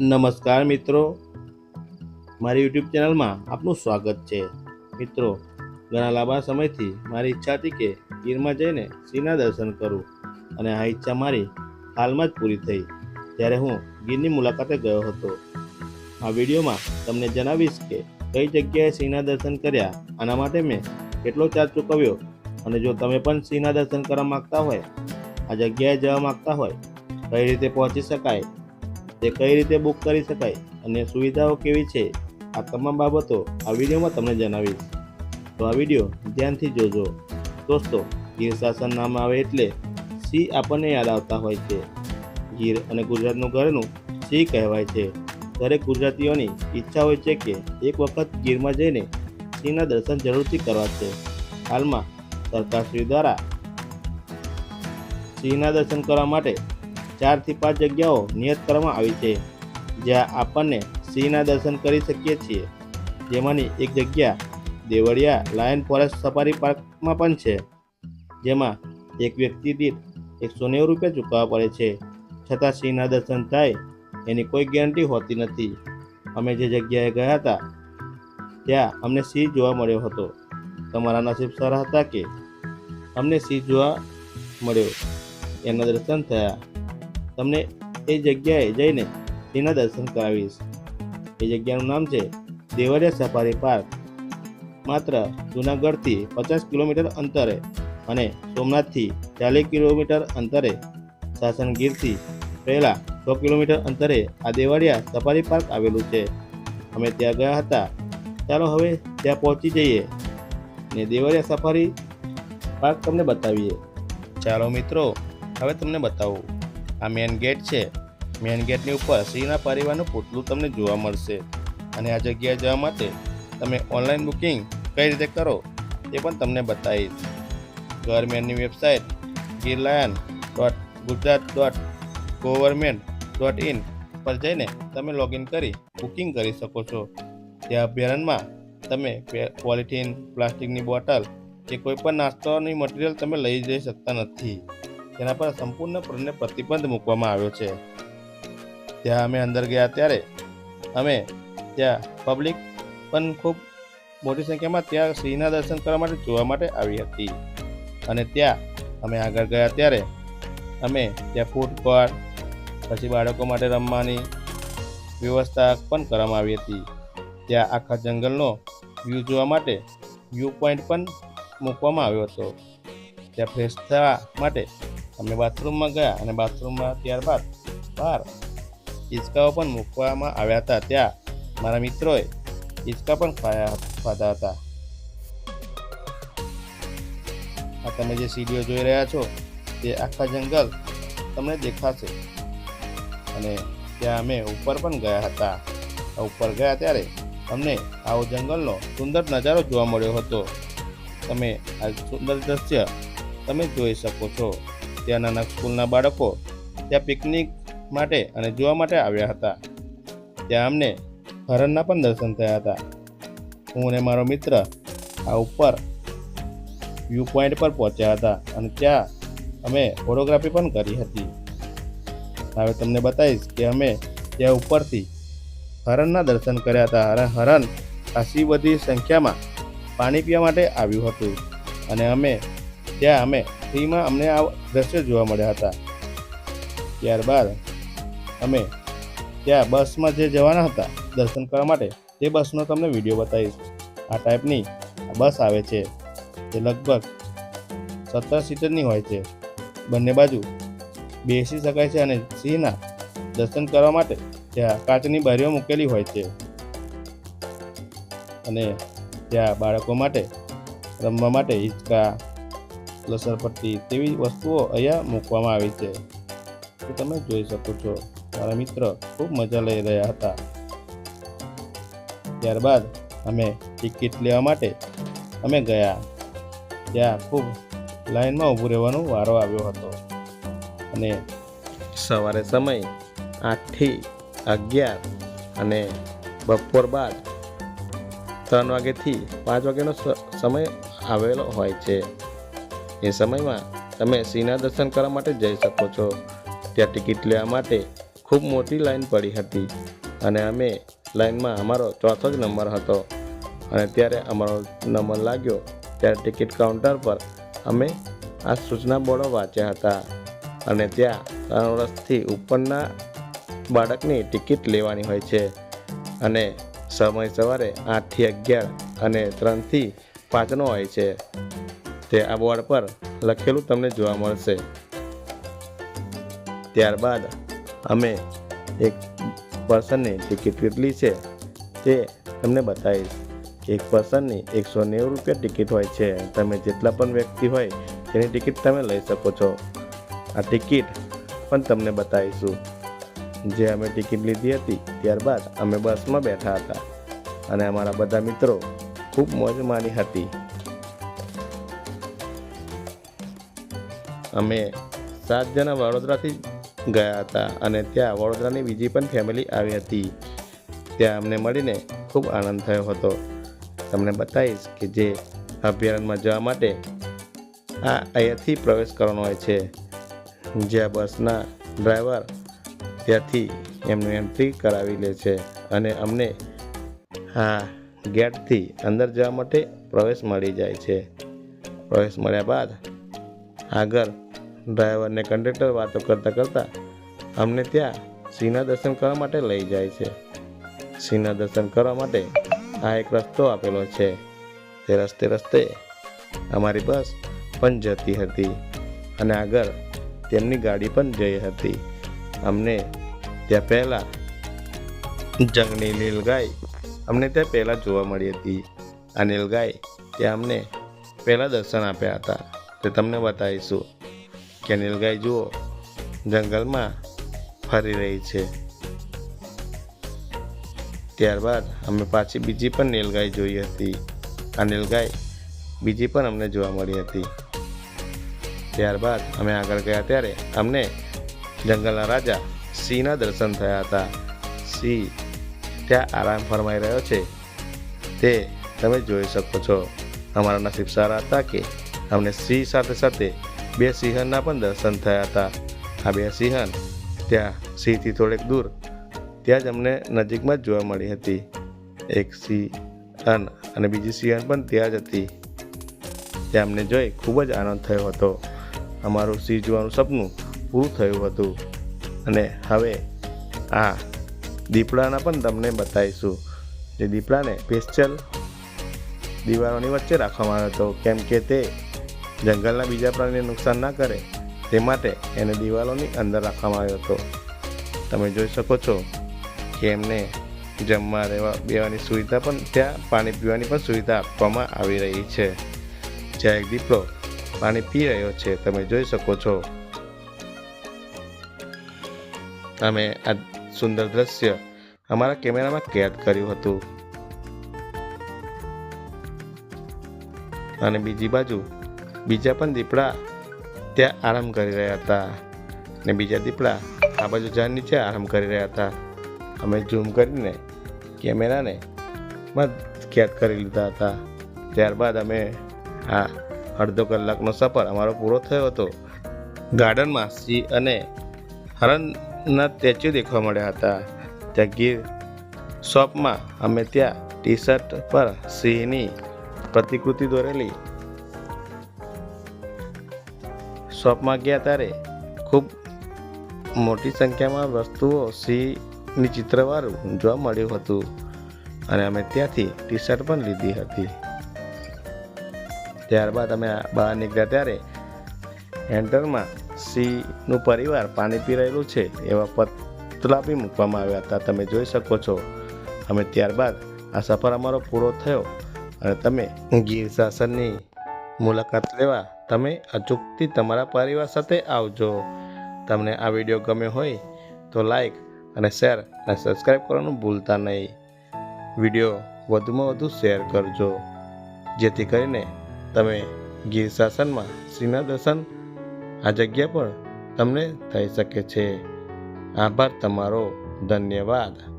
નમસ્કાર મિત્રો. મારી યુટ્યુબ ચેનલમાં આપનું સ્વાગત છે. મિત્રો, ઘણા લાંબા સમયથી મારી ઈચ્છા હતી કે ગીરમાં જઈને સિંહના દર્શન કરું અને આ ઈચ્છા મારી હાલમાં જ પૂરી થઈ. ત્યારે હું ગીરની મુલાકાતે ગયો હતો. આ વિડીયોમાં તમને જણાવીશ કે કઈ જગ્યાએ સિંહના દર્શન કર્યા, આના માટે મેં કેટલો ચાર્જ ચૂકવ્યો અને જો તમે પણ સિંહના દર્શન કરવા માગતા હોય, આ જગ્યાએ જવા માગતા હોય, કઈ રીતે પહોંચી શકાય તે કઈ રીતે બુક કરી શકાય અને સુવિધાઓ કેવી છે, આ તમામ બાબતો આ વિડીયોમાં તમને જણાવીશ. તો આ વીડિયો ધ્યાનથી જોજો. દોસ્તો, ગીર શાસન નામ આવે એટલે સિંહ આપણને યાદ આવતા હોય છે? ગીર અને ગુજરાતનું ઘરનું સિંહ કહેવાય છે? દરેક ગુજરાતીઓની ઈચ્છા હોય છે કે એક વખત ગીરમાં જઈને સિંહના દર્શન જરૂરથી કરવા છે. હાલમાં સરકારશ્રી દ્વારા સિંહના દર્શન કરવા માટે ચારથી પાંચ જગ્યાઓ નિયત કરવામાં આવી છે, જ્યાં આપણને સિંહના દર્શન કરી શકીએ છીએ. જેમાંની એક જગ્યા દેવળિયા લાયન ફોરેસ્ટ સફારી પાર્કમાં પણ છે, જેમાં એક વ્યક્તિ દીઠ એકસો નેવું રૂપિયા ચૂકવવા પડે છે. છતાં સિંહના દર્શન થાય એની કોઈ ગેરંટી હોતી નથી. અમે જે જગ્યાએ ગયા હતા, ત્યાં અમને સિંહ જોવા મળ્યો હતો. તમારા નસીબ સારા હતા કે? અમને સિંહ જોવા મળ્યો. એના દર્શન થયા. તમને એ જગ્યાએ જઈને તેના દર્શન કરાવીશ. એ જગ્યાનું નામ છે દેવરિયા સફારી પાર્ક. માત્ર જૂનાગઢથી પચાસ કિલોમીટર અંતરે અને સોમનાથથી ચાલીસ કિલોમીટર અંતરે સાસણગીરથી પહેલાં સો કિલોમીટર અંતરે આ દેવળિયા સફારી પાર્ક આવેલું છે. અમે ત્યાં ગયા હતા. ચાલો હવે ત્યાં પહોંચી જઈએ ને દેવળિયા સફારી પાર્ક તમને બતાવીએ. ચાલો મિત્રો, હવે તમને બતાવું. આ મેન ગેટ છે. મેન ગેટની ઉપર સિંહના પરિવારનું પૂતળું તમને જોવા મળશે. અને આ જગ્યાએ જવા માટે તમે ઓનલાઈન બુકિંગ કઈ રીતે કરો તે પણ તમને બતાવીશ. ગવર્મેન્ટની website Gir lion dot Gujarat dot government dot in પર જઈને તમે લોગિન કરી બુકિંગ કરી શકો છો. ત્યાં અભયારણ્યમાં તમે પોલિથીન પ્લાસ્ટિકની બોટલ કે કોઈ પણ નાસ્તાની મટીરિયલ તમે લઈ જઈ શકતા નથી. તેના પર સંપૂર્ણપણે પ્રતિબંધ મૂકવામાં આવ્યો છે. ત્યાં અમે અંદર ગયા ત્યારે અમે ત્યાં પબ્લિક પણ ખૂબ મોટી સંખ્યામાં ત્યાં સિંહના દર્શન કરવા માટે જોવા માટે આવી હતી. અને ત્યાં અમે આગળ ગયા ત્યારે અમે ત્યાં કોર્ટ પછી બાળકો માટે રમવાની વ્યવસ્થા પણ કરવામાં આવી હતી. ત્યાં આખા જંગલનો વ્યૂ જોવા માટે વ્યૂ પોઈન્ટ પણ મૂકવામાં આવ્યો હતો. ત્યાં ફ્રેશ થવા માટે અમે બાથરૂમમાં ગયા અને બાથરૂમમાં ત્યારબાદ બહાર હિંચકાઓ પણ મૂકવામાં આવ્યા હતા. ત્યાં મારા મિત્રોએ હિંચકા પણ ખાયા ખાધા હતા. આ તમે જે સીડીઓ જોઈ રહ્યા છો, તે આખા જંગલ તમને દેખાશે. અને ત્યાં અમે ઉપર પણ ગયા હતા. ઉપર ગયા ત્યારે અમને આવો જંગલનો સુંદર નજારો જોવા મળ્યો હતો. તમે આ સુંદર દ્રશ્ય તમે જોઈ શકો છો. ત્યાં નાના સ્કૂલના બાળકો ત્યાં પિકનિક માટે અને જોવા માટે આવ્યા હતા. ત્યાં અમને હરણના પણ દર્શન થયા હતા. હું અને મારો મિત્ર આ ઉપર વ્યૂ પોઈન્ટ પર પહોંચ્યા હતા અને ત્યાં અમે ફોટોગ્રાફી પણ કરી હતી. હવે તમને બતાવીશ કે અમે ત્યાં ઉપરથી હરણના દર્શન કર્યા હતા અને હરણ ખાસી બધી સંખ્યામાં પાણી પીવા માટે આવ્યું હતું. અને અમે, ત્યાં અમે ફ્રીમાં અમને આ દ્રશ્ય જોવા મળ્યા હતા. ત્યારબાદ અમે ત્યાં બસમાં જે જવાના હતા, દર્શન કરવા માટે, તે બસનો તમને વીડિયો બતાવીશ. આ ટાઈપની બસ આવે છે. તે લગભગ સત્તર સીટરની હોય છે. બંને બાજુ બેસી શકાય છે અને સિંહના દર્શન કરવા માટે ત્યાં કાચની બારીઓ મૂકેલી હોય છે. અને ત્યાં બાળકો માટે, રમવા માટે હિંચકા લસરપટ્ટી તેવી વસ્તુઓ અહીંયા મૂકવામાં આવી છે. તે તમે જોઈ શકો છો. મારા મિત્ર ખૂબ મજા લઈ રહ્યા હતા. ત્યારબાદ અમે ટિકિટ લેવા માટે અમે ગયા. ત્યાં ખૂબ લાઈનમાં ઊભું રહેવાનો વારો આવ્યો હતો. અને સવારે સમય આઠથી અગિયાર અને બપોર બાદ ત્રણ વાગ્યાથી પાંચ વાગ્યાનો સમય આવેલો હોય છે. એ સમયમાં તમે સિંહના દર્શન કરવા માટે જઈ શકો છો. ત્યાં ટિકિટ લેવા માટે ખૂબ મોટી લાઈન પડી હતી અને અમે લાઈનમાં અમારો ચોથો જ નંબર હતો. અને ત્યારે અમારો નંબર લાગ્યો, ત્યારે ટિકિટ કાઉન્ટર પર અમે આ સૂચના બોર્ડો વાંચ્યા હતા. અને ત્યાં ત્રણ વર્ષથી ઉપરના બાળકની ટિકિટ લેવાની હોય છે. અને સમય સવારે આઠથી અગિયાર અને ત્રણથી પાંચનો હોય છે. તે આ બોર્ડ પર લખેલું તમને જોવા મળશે. ત્યારબાદ અમે એક પર્સનની ટિકિટ કેટલી છે તે તમને બતાવીશ. એક પર્સનની એકસો નેવું રૂપિયા ટિકિટ હોય છે. તમે જેટલા પણ વ્યક્તિ હોય તેની ટિકિટ તમે લઈ શકો છો. આ ટિકિટ પણ તમને બતાવીશું. જે અમે ટિકિટ લીધી હતી, ત્યારબાદ અમે બસમાં બેઠા હતા. અને અમારા બધા મિત્રો ખૂબ મોજ માણી હતી. અમે સાત જણા વડોદરાથી ગયા હતા અને ત્યાં વડોદરાની બીજી પણ ફેમિલી આવી હતી. ત્યાં અમને મળીને ખૂબ આનંદ થયો હતો. તમને બતાવીશ કે જે અભયારણ્યમાં જવા માટે આ અહીંયાથી પ્રવેશ કરવાનો હોય છે. જ્યાં બસના ડ્રાઈવર ત્યાંથી એમનું એન્ટ્રી કરાવી લે છે અને અમને આ ગેટથી અંદર જવા માટે પ્રવેશ મળી જાય છે. પ્રવેશ મળ્યા બાદ આગળ ડ્રાઈવરને કંડક્ટર વાતો કરતાં કરતાં અમને ત્યાં સિંહના દર્શન કરવા માટે લઈ જાય છે. સિંહના દર્શન કરવા માટે આ એક રસ્તો આપેલો છે. તે રસ્તે રસ્તે અમારી બસ પણ જતી હતી અને આગળ તેમની ગાડી પણ જઈ હતી. અમને ત્યાં પહેલાં જંગની નીલગાય અમને ત્યાં પહેલાં જોવા મળી હતી. આ નીલગાય ત્યાં અમને પહેલાં દર્શન આપ્યા હતા. તે તમને બતાવીશું. કે નીલગાય જુઓ, જંગલમાં ફરી રહી છે. ત્યારબાદ અમે પાછી બીજી પણ નીલગાય જોઈ હતી. આ નીલગાય બીજી પણ અમને જોવા મળી હતી. ત્યારબાદ અમે આગળ ગયા ત્યારે અમને જંગલના રાજા સિંહના દર્શન થયા હતા. સિંહ ત્યાં આરામ ફરમાઈ રહ્યો છે. તે તમે જોઈ શકો છો. અમારા નસીબ સારા હતા કે અમને સિંહ સાથે સાથે બે સિંહણના પણ દર્શન થયા હતા. આ બે સિંહણ ત્યાં સિંહથી થોડેક દૂર ત્યાં જ અમને નજીકમાં જ જોવા મળી હતી. એક સિંહણ અને બીજી સિંહણ પણ ત્યાં જ હતી. ત્યાં અમને જોઈ ખૂબ જ આનંદ થયો હતો. અમારું સિંહ જોવાનું સપનું પૂરું થયું હતું. અને હવે આ દીપડાના પણ તમને બતાવીશું. જે દીપડાને પેસ્ચલ દિવાલોની વચ્ચે રાખવામાં આવ્યો હતો. કેમ કે તે જંગલના બીજા પ્રાણીને નુકસાન ના કરે, તે માટે એને દિવાલોની અંદર રાખવામાં આવ્યો હતો. તમે જોઈ શકો છો કે એમને જમવા રહેવા બેવાની સુવિધા પણ ત્યાં, પાણી પીવાની પણ સુવિધા આપવામાં આવી રહી છે. જ્યાં એક દીપડો પાણી પી રહ્યો છે, તમે જોઈ શકો છો. અમે આ સુંદર દ્રશ્ય અમારા કેમેરામાં કેદ કર્યું હતું. અને બીજી બાજુ બીજા પણ દીપડા ત્યાં આરામ કરી રહ્યા હતા. ને બીજા દીપડા આ બાજુ ઝાડ નીચે આરામ કરી રહ્યા હતા. અમે ઝૂમ કરીને કેમેરાને માં કેદ કરી લીધા હતા. ત્યારબાદ અમે આ અડધો કલાકનો સફર અમારો પૂરો થયો હતો. ગાર્ડનમાં સિંહ અને હરણના સ્ટેચ્યુ દેખવા મળ્યા હતા. ત્યાં ગીર શોપમાં અમે ત્યાં ટી શર્ટ પર સિંહની પ્રતિકૃતિ દોરેલી શોપમાં ગયા ત્યારે ખૂબ મોટી સંખ્યામાં વસ્તુઓ, સિંહની ચિત્રવાળું જોવા મળ્યું હતું. અને અમે ત્યાંથી ટી શર્ટ પણ લીધી હતી. ત્યારબાદ અમે બહાર નીકળ્યા ત્યારે એન્ટરમાં સિંહનું પરિવાર પાણી પી રહેલું છે એવા પતલા બી મૂકવામાં આવ્યા હતા. તમે જોઈ શકો છો. અમે ત્યારબાદ આ સફર અમારો પૂરો થયો અને તમે ગીર શાસનની મુલાકાત લેવા તમે અચૂકથી તમારા પરિવાર સાથે આવજો. તમને આ વીડિયો ગમ્યો હોય તો લાઈક અને શેર અને સબસ્ક્રાઈબ કરવાનું ભૂલતા નહીં. વીડિયો વધુમાં વધુ શેર કરજો. જેથી કરીને તમે ગીર શાસનમાં સિંહના દર્શન આ જગ્યા પર તમને થઈ શકે છે. આભાર તમારો. ધન્યવાદ.